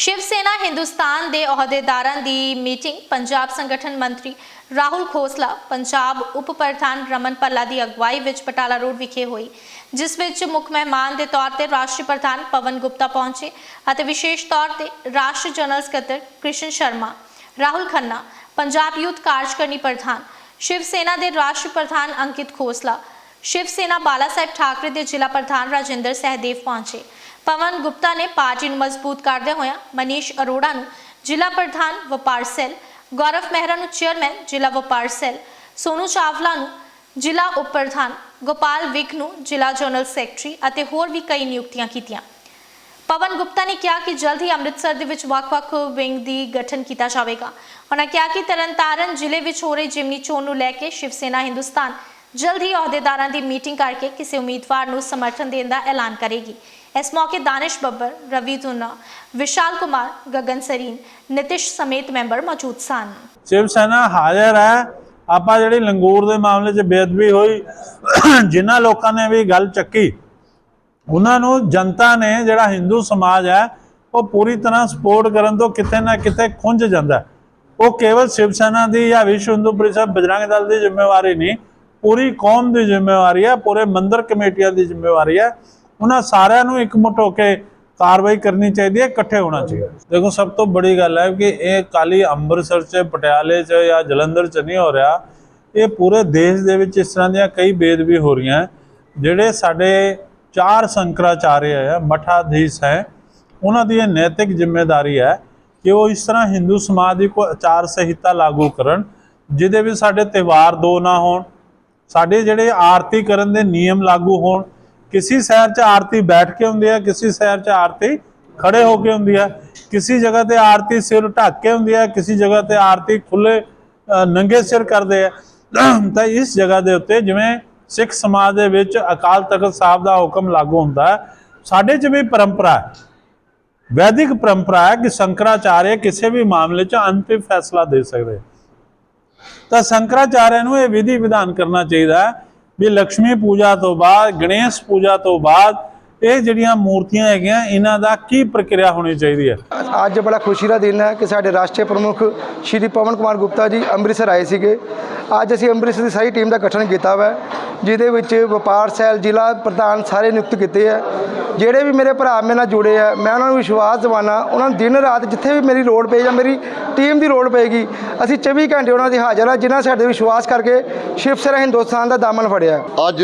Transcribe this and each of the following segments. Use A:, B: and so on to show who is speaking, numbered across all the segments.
A: ਸ਼ਿਵ ਸੈਨਾ ਹਿੰਦੁਸਤਾਨ ਦੇ ਅਹੁਦੇਦਾਰਾਂ ਦੀ ਮੀਟਿੰਗ, ਪੰਜਾਬ ਸੰਗਠਨ ਮੰਤਰੀ ਰਾਹੁਲ ਖੋਸਲਾ, ਪੰਜਾਬ ਉਪ ਪ੍ਰਧਾਨ ਰਮਨ ਪੱਲਾ ਦੀ ਅਗਵਾਈ ਵਿੱਚ ਪਟਾਲਾ ਰੋਡ ਵਿਖੇ ਹੋਈ, ਜਿਸ ਵਿੱਚ ਮੁੱਖ ਮਹਿਮਾਨ ਦੇ ਤੌਰ ਤੇ ਰਾਸ਼ਟਰੀ ਪ੍ਰਧਾਨ ਪਵਨ ਗੁਪਤਾ ਪਹੁੰਚੇ ਅਤੇ ਵਿਸ਼ੇਸ਼ ਤੌਰ ਤੇ ਰਾਸ਼ਟਰੀ ਜਨਰਲ ਸਕੱਤਰ ਕ੍ਰਿਸ਼ਨ ਸ਼ਰਮਾ, ਰਾਹੁਲ ਖੰਨਾ, ਪੰਜਾਬ ਯੂਥ ਕਾਰਜਕਾਰਨੀ ਪ੍ਰਧਾਨ ਸ਼ਿਵ ਸੈਨਾ ਦੇ ਰਾਸ਼ਟਰੀ ਪ੍ਰਧਾਨ ਅੰਕਿਤ ਖੋਸਲਾ ਸ਼ਿਵ ਸੈਨਾ ਬਾਲਾ ਸਾਹਿਬ ਠਾਕਰੇ ਦੇ ਜ਼ਿਲ੍ਹਾ ਪ੍ਰਧਾਨ ਰਾਜਿੰਦਰ ਸਹਿਦੇਵ ਪਹੁੰਚੇ ਪਵਨ ਗੁਪਤਾ ਨੇ ਪਾਰਟੀ ਨੂੰ ਮਜ਼ਬੂਤ ਕਰਦੇ ਹੋਇਆ ਮਨੀਸ਼ ਅਰੋੜਾ ਨੂੰ ਜ਼ਿਲ੍ਹਾ ਪ੍ਰਧਾਨ ਵਪਾਰ ਸੈੱਲ, ਗੌਰਵ ਮਹਿਰਾ ਨੂੰ ਚੇਅਰਮੈਨ ਜ਼ਿਲ੍ਹਾ ਵਪਾਰ ਸੈੱਲ, ਸੋਨੂ ਚਾਵਲਾ ਨੂੰ ਜ਼ਿਲ੍ਹਾ ਉਪ ਪ੍ਰਧਾਨ ਗੋਪਾਲ ਵਿਕ ਨੂੰ ਜ਼ਿਲ੍ਹਾ ਜਨਰਲ ਸੈਕਟਰੀ ਅਤੇ ਹੋਰ ਵੀ ਕਈ ਨਿਯੁਕਤੀਆਂ ਕੀਤੀਆਂ। ਪਵਨ ਗੁਪਤਾ ਨੇ ਕਿਹਾ ਕਿ ਜਲਦ ਹੀ ਅੰਮ੍ਰਿਤਸਰ ਦੇ ਵਿੱਚ ਵੱਖ-ਵੱਖ ਵਿੰਗ ਦੀ ਗਠਨ ਕੀਤਾ ਜਾਵੇਗਾ। ਉਹਨਾਂ ਕਿਹਾ ਕਿ ਤਰਨਤਾਰਨ ਜ਼ਿਲ੍ਹੇ ਵਿੱਚ ਹੋ ਰਹੀ ਜਿਮਨੀ ਚੋਣ ਨੂੰ ਲੈ ਕੇ ਸ਼ਿਵ ਸੈਨਾ ਹਿੰਦੁਸਤਾਨ ਜਲਦ ਹੀ ਅਹੁਦੇਦਾਰਾਂ ਦੀ ਮੀਟਿੰਗ ਕਰਕੇ ਕਿਸੇ ਉਮੀਦਵਾਰ ਨੂੰ ਸਮਰਥਨ ਦੇਣ ਦਾ ਐਲਾਨ ਕਰੇਗੀ। ਇਸ ਮੌਕੇ ਦਾਨਿਸ਼ ਬੱਬਰ, ਰਵੀ ਤੁਨਾ ਵਿਸ਼ਾਲ ਕੁਮਾਰ, ਗਗਨ ਸਰੀਨ, ਨਿਤਿਸ਼ ਸਮੇਤ ਮੈਂਬਰ ਮੌਜੂਦ ਸਨ।
B: ਸ਼ਿਵ ਸੈਨਾ ਹਾਜ਼ਰ ਹੈ। ਆਪਾਂ ਜਿਹੜੀ ਲੰਗੂਰ ਦੇ ਮਾਮਲੇ 'ਚ ਬੇਅਦਬੀ ਹੋਈ, ਜਿਨ੍ਹਾਂ ਲੋਕਾਂ ਨੇ ਵੀ ਗੱਲ ਚੱਕੀ, ਉਹਨਾਂ ਨੂੰ ਜਨਤਾ ਨੇ ਜਿਹੜਾ ਹਿੰਦੂ ਸਮਾਜ ਹੈ, ਉਹ ਪੂਰੀ ਤਰ੍ਹਾਂ ਸਪੋਰਟ ਕਰਨ ਤੋਂ ਕਿਤੇ ਨਾ ਕਿਤੇ ਖੁੰਝ ਜਾਂਦਾ ਉਹ ਕੇਵਲ ਸ਼ਿਵ ਸੈਨਾ ਦੀ ਜਾਂ ਵਿਸ਼ਵ ਹਿੰਦੂ ਪਰਿਸ਼ਦ ਬਜਰੰਗ ਦਲ ਦੀ ਜ਼ਿੰਮੇਵਾਰੀ ਨਹੀਂ, ਪੂਰੀ ਕੌਮ ਦੀ ਜ਼ਿੰਮੇਵਾਰੀ ਹੈ, ਪੂਰੇ ਮੰਦਰ ਕਮੇਟੀਆਂ ਦੀ ਜ਼ਿੰਮੇਵਾਰੀ ਹੈ। ਉਹਨਾਂ ਸਾਰਿਆਂ ਨੂੰ ਇਕਮੁੱਠ ਹੋ ਕੇ ਕਾਰਵਾਈ ਕਰਨੀ ਚਾਹੀਦੀ ਹੈ ਇਕੱਠੇ ਹੋਣਾ ਚਾਹੀਦਾ। ਦੇਖੋ ਸਭ ਤੋਂ ਬੜੀ ਗੱਲ ਹੈ ਕਿ ਇਹ ਕਾਲੀ ਅੰਮ੍ਰਿਤਸਰ 'ਚ ਪਟਿਆਲੇ 'ਚ ਜਾਂ ਜਲੰਧਰ 'ਚ ਨਹੀਂ ਹੋ ਰਿਹਾ। ਇਹ ਪੂਰੇ ਦੇਸ਼ ਦੇ ਵਿੱਚ ਇਸ ਤਰ੍ਹਾਂ ਦੀਆਂ ਕਈ ਬੇਦਬੀ ਹੋ ਰਹੀਆਂ। ਜਿਹੜੇ ਸਾਡੇ ਚਾਰ ਸ਼ੰਕਰਾਚਾਰਿਆ ਹੈ ਮਠਾਧੀਸ਼ ਹੈ ਉਹਨਾਂ ਦੀ ਇਹ ਨੈਤਿਕ ਜ਼ਿੰਮੇਵਾਰੀ ਹੈ ਕਿ ਉਹ ਇਸ ਤਰ੍ਹਾਂ ਹਿੰਦੂ ਸਮਾਜ ਦੀ ਕੋਈ ਆਚਾਰ ਸੰਹਿਤਾ ਲਾਗੂ ਕਰਨ ਜਿਹਦੇ ਵਿੱਚ ਸਾਡੇ ਤਿਉਹਾਰ ਦੋ ਨਾ ਹੋਣ ਸਾਡੇ ਜਿਹੜੇ ਆਰਤੀ ਕਰਨ ਦੇ ਨਿਯਮ ਲਾਗੂ ਹੋਣ ਕਿਸੇ ਸ਼ਹਿਰ 'ਚ ਆਰਤੀ ਬੈਠ ਕੇ ਹੁੰਦੀ ਹੈ ਕਿਸੇ ਸ਼ਹਿਰ 'ਚ ਆਰਤੀ ਖੜੇ ਹੋ ਕੇ ਹੁੰਦੀ ਹੈ ਕਿਸੇ ਜਗ੍ਹਾ ਤੇ ਆਰਤੀ ਸਿਰ ਢੱਕ ਕੇ ਹੁੰਦੀ ਹੈ ਕਿਸੇ ਜਗ੍ਹਾ ਤੇ ਆਰਤੀ ਖੁੱਲੇ ਨੰਗੇ ਸਿਰ ਕਰਦੇ ਆ ਤਾਂ ਇਸ ਜਗ੍ਹਾ ਦੇ ਉੱਤੇ ਜਿਵੇਂ ਸਿੱਖ ਸਮਾਜ ਦੇ ਵਿੱਚ ਅਕਾਲ ਤਖਤ ਸਾਹਿਬ ਦਾ ਹੁਕਮ ਲਾਗੂ ਹੁੰਦਾ ਹੈ ਸਾਡੇ 'ਚ ਵੀ ਪਰੰਪਰਾ ਹੈ ਵੈਦਿਕ ਪਰੰਪਰਾ ਹੈ ਕਿ ਸ਼ੰਕਰਾਚਾਰਿਆ ਕਿਸੇ ਵੀ ਮਾਮਲੇ 'ਚ ਅੰਤਿਮ ਫੈਸਲਾ ਦੇ ਸਕਦੇ ਤਾਂ ਸ਼ੰਕਰਾਚਾਰਿਆ ਨੂੰ ਇਹ ਵਿਧੀ ਵਿਧਾਨ ਕਰਨਾ ਚਾਹੀਦਾ ਹੈ ਵੀ ਲక్ష్ਮੀ ਪੂਜਾ ਤੋਂ ਬਾਅਦ, ਗਣੇਸ਼ ਪੂਜਾ ਤੋਂ ਬਾਅਦ ਇਹ ਜਿਹੜੀਆਂ ਮੂਰਤੀਆਂ ਹੈਗੀਆਂ, ਇਹਨਾਂ ਦਾ ਕੀ ਪ੍ਰਕਿਰਿਆ ਹੋਣੀ ਚਾਹੀਦੀ ਹੈ?
C: ਅੱਜ ਬੜਾ ਖੁਸ਼ੀ ਦਾ ਦਿਨ ਹੈ ਕਿ ਸਾਡੇ ਰਾਸ਼ਟਰੀ ਪ੍ਰਮੁੱਖ ਸ਼੍ਰੀ ਪਵਨ ਕੁਮਾਰ ਗੁਪਤਾ ਜੀ ਅੰਮ੍ਰਿਤਸਰ ਆਏ ਸੀਗੇ। ਅੱਜ ਅਸੀਂ ਅੰਮ੍ਰਿਤਸਰ ਦੀ ਸਾਰੀ ਟੀਮ ਦਾ ਗਠਨ ਕੀਤਾ ਵਾ, ਜਿਹਦੇ ਵਿੱਚ ਵਪਾਰ ਸੈਲ ਜ਼ਿਲ੍ਹਾ ਪ੍ਰਧਾਨ ਸਾਰੇ ਨਿਯੁਕਤ ਕੀਤੇ ਹੈ ਜਿਹੜੇ ਵੀ ਮੇਰੇ ਭਰਾ ਮੇਰੇ ਨਾਲ ਜੁੜੇ ਆ, ਮੈਂ ਉਹਨਾਂ ਨੂੰ ਵਿਸ਼ਵਾਸ ਦਿਵਾਨਾ, ਉਹਨਾਂ ਨੂੰ ਦਿਨ ਰਾਤ ਜਿੱਥੇ ਵੀ ਮੇਰੀ ਲੋੜ ਪਏ ਜਾਂ ਮੇਰੀ ਟੀਮ ਦੀ ਲੋੜ ਪਏਗੀ, ਅਸੀਂ 24 ਘੰਟੇ ਉਹਨਾਂ ਦੀ ਹਾਜ਼ਰ ਆ, ਜਿਨ੍ਹਾਂ ਸਾਡੇ ਵਿਸ਼ਵਾਸ ਕਰਕੇ ਸ਼ਿਵ ਸੈਨਾ ਹਿੰਦੁਸਤਾਨ ਦਾ ਦਾਮਨ ਫੜਿਆ।
D: ਅੱਜ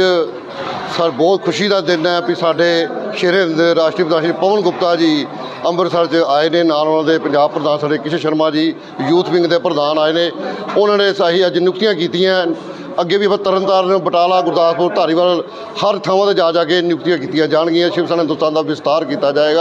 D: ਸਰ ਬਹੁਤ ਖੁਸ਼ੀ ਦਾ ਦਿਨ ਹੈ ਵੀ ਸਾਡੇ ਸ਼ੇਰੇ ਦੇ ਰਾਸ਼ਟਰੀ ਪ੍ਰਧਾਨ ਪਵਨ ਗੁਪਤਾ ਜੀ ਅੰਮ੍ਰਿਤਸਰ 'ਚ ਆਏ ਨੇ, ਨਾਲ ਉਹਨਾਂ ਦੇ ਪੰਜਾਬ ਪ੍ਰਧਾਨ ਸਾਡੇ ਕਿਸ਼ਨ ਸ਼ਰਮਾ ਜੀ, ਯੂਥ ਵਿੰਗ ਦੇ ਪ੍ਰਧਾਨ ਆਏ ਨੇ। ਉਹਨਾਂ ਨੇ ਸਹੀ ਅੱਜ ਨਿਯੁਕਤੀਆਂ ਕੀਤੀਆਂ। ਅੱਗੇ ਵੀ ਤਰਨਤਾਰਨ, ਬਟਾਲਾ, ਗੁਰਦਾਸਪੁਰ, ਧਾਰੀਵਾਲ ਹਰ ਥਾਵਾਂ ਤੇ ਜਾ ਜਾ ਕੇ ਨਿਯੁਕਤੀਆਂ ਕੀਤੀਆਂ ਜਾਣਗੀਆਂ। ਸ਼ਿਵ ਸੈਨਾ ਹਿੰਦੁਸਤਾਨ ਦਾ ਵਿਸਤਾਰ ਕੀਤਾ ਜਾਏਗਾ।